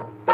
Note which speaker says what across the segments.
Speaker 1: Thank you.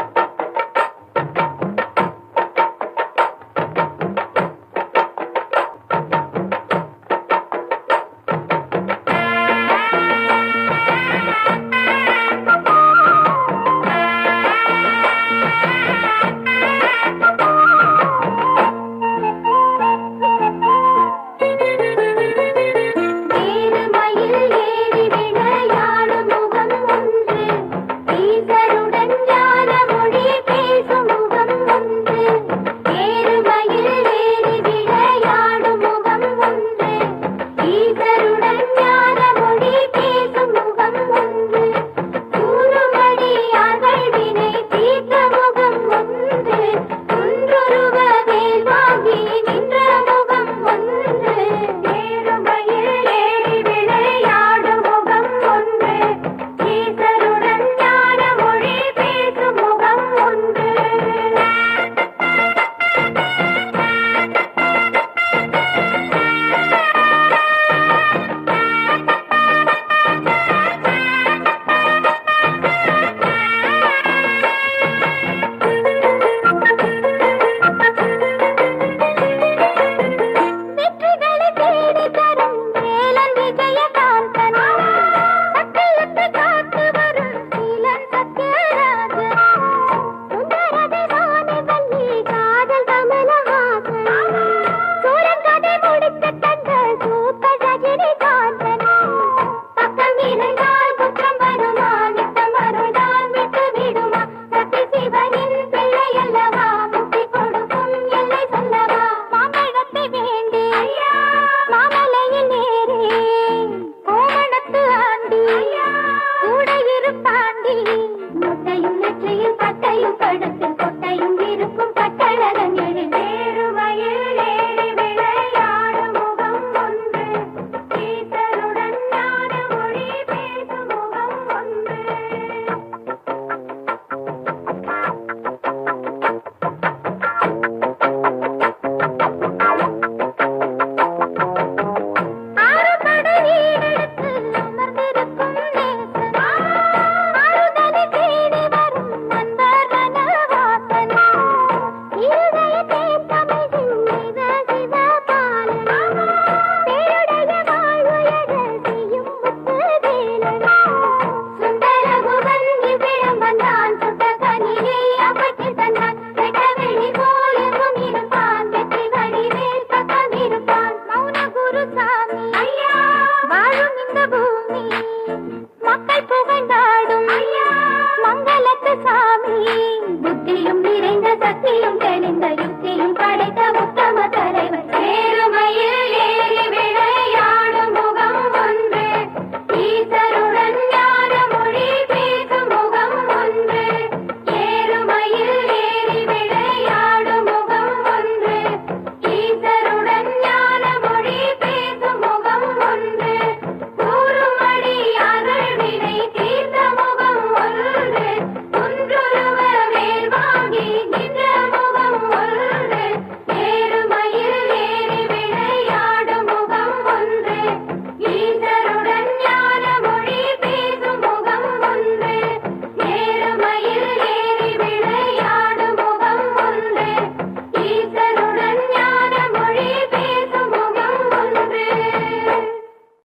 Speaker 1: புகழ்ந்தாடும். மங்களத்து சாமி புத்தியும் நிறைந்த சக்தியும் தெளிந்த யுக்தியும் படைத்த உத்தம தலைவர். பேருமையில் ஏறி விளையாடும் முகம் ஒன்று.